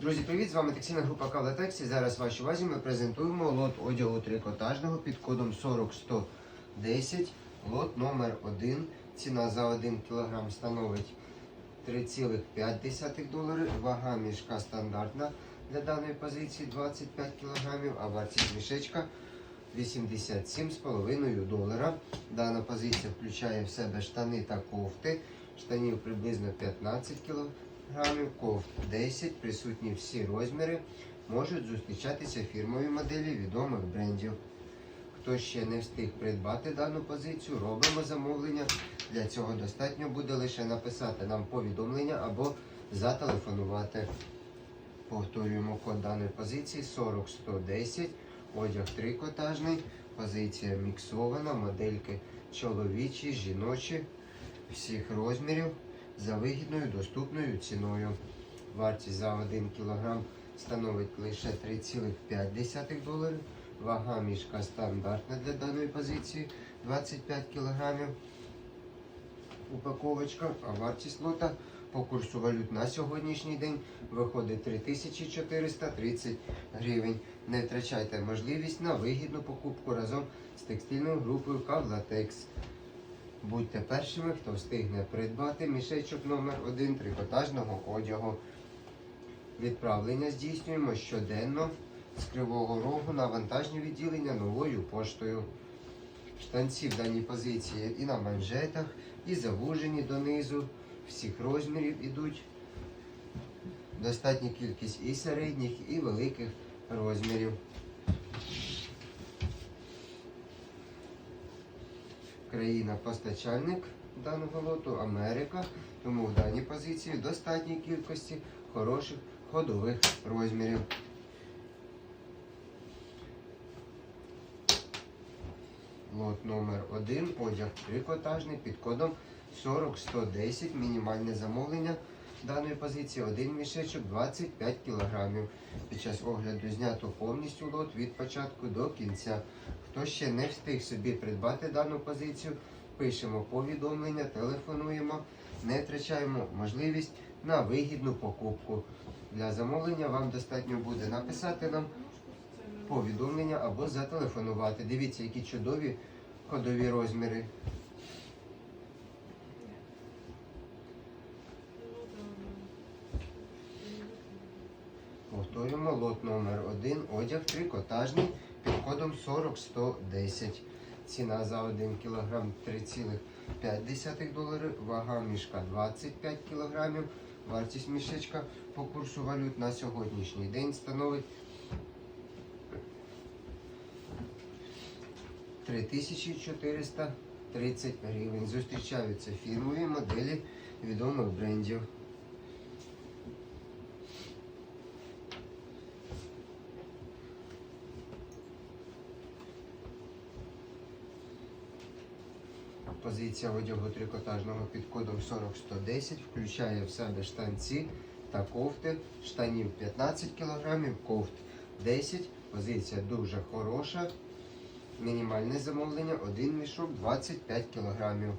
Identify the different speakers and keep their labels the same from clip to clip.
Speaker 1: Друзі, привіт! З вами текстильна група Кавлатекс. І зараз вашій увазі ми презентуємо лот одягу трикотажного під кодом 40110. Лот номер 1. Ціна за 1 кг становить 3,5 долари. Вага мішка стандартна для даної позиції 25 кг, а вартість мішечка 87,5 долара. Дана позиція включає в себе штани та кофти. Штанів приблизно 15 кг грамів, кофт 10, присутні всі розміри, можуть зустрічатися фірмові моделі відомих брендів. Хто ще не встиг придбати дану позицію, робимо замовлення. Для цього достатньо буде лише написати нам повідомлення або зателефонувати. Повторюємо код даної позиції 40110, одяг трикотажний, позиція міксована, модельки чоловічі, жіночі, всіх розмірів за вигідною доступною ціною. Вартість за 1 кг становить лише 3,5 доларів. Вага мішка стандартна для даної позиції 25 кг. Упаковочка, а вартість лота по курсу валют на сьогоднішній день виходить 3430 гривень. Не втрачайте можливість на вигідну покупку разом з текстильною групою Кавлатекс. Будьте першими, хто встигне придбати мішечок номер 1 трикотажного одягу. Відправлення здійснюємо щоденно з Кривого Рогу на вантажні відділення новою поштою. Штанці в даній позиції і на манжетах, і завужені донизу. Всіх розмірів ідуть. Достатня кількість і середніх, і великих розмірів. Країна-постачальник даного лоту Америка, тому в даній позиції достатній кількості хороших ходових розмірів. Лот номер 1 одяг трикотажний під кодом 40110. Мінімальне замовлення даної позиції один мішечок 25 кг. Під час огляду знято повністю лот від початку до кінця. Хто ще не встиг собі придбати дану позицію, пишемо повідомлення, телефонуємо, не втрачаємо можливість на вигідну покупку. Для замовлення вам достатньо буде написати нам повідомлення або зателефонувати. Дивіться, які чудові ходові розміри. Повторюємо лот номер 1 одяг трикотажний під кодом 40110. Ціна за 1 кг 3,5 долари, вага мішка 25 кг. Вартість мішечка по курсу валют на сьогоднішній день становить 3430 гривень. Зустрічаються фірмові моделі відомих брендів. Позиція одягу трикотажного під кодом 40110 включає в себе штанці та кофти. Штанів 15 кг, кофт 10 Позиція дуже хороша. Мінімальне замовлення один мішок 25 кг.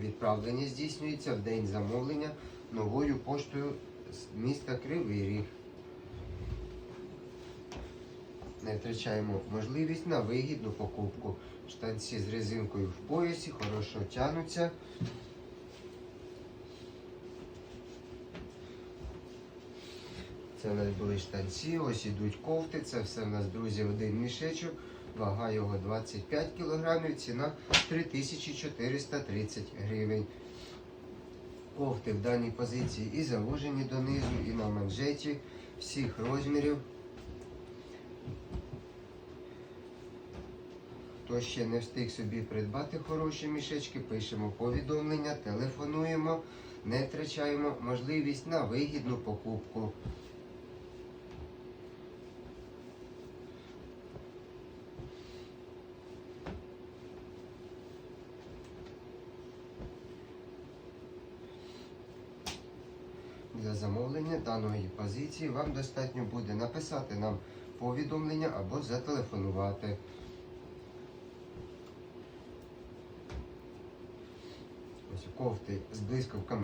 Speaker 1: Відправлення здійснюється в день замовлення новою поштою з міста Кривий Ріг. Не втрачаємо можливість на вигідну покупку. Штанці з резинкою в поясі, хорошо тянуться. Це у нас були штанці, ось ідуть кофти. Це все в нас, друзі, один мішечок. Вага його 25 кг, ціна 3430 гривень. Кофти в даній позиції і завужені донизу, і на манжеті всіх розмірів. Хто ще не встиг собі придбати хороші мішечки, пишемо повідомлення, телефонуємо, не втрачаємо можливість на вигідну покупку. Для замовлення даної позиції вам достатньо буде написати нам повідомлення або зателефонувати. Кофти з блискавками.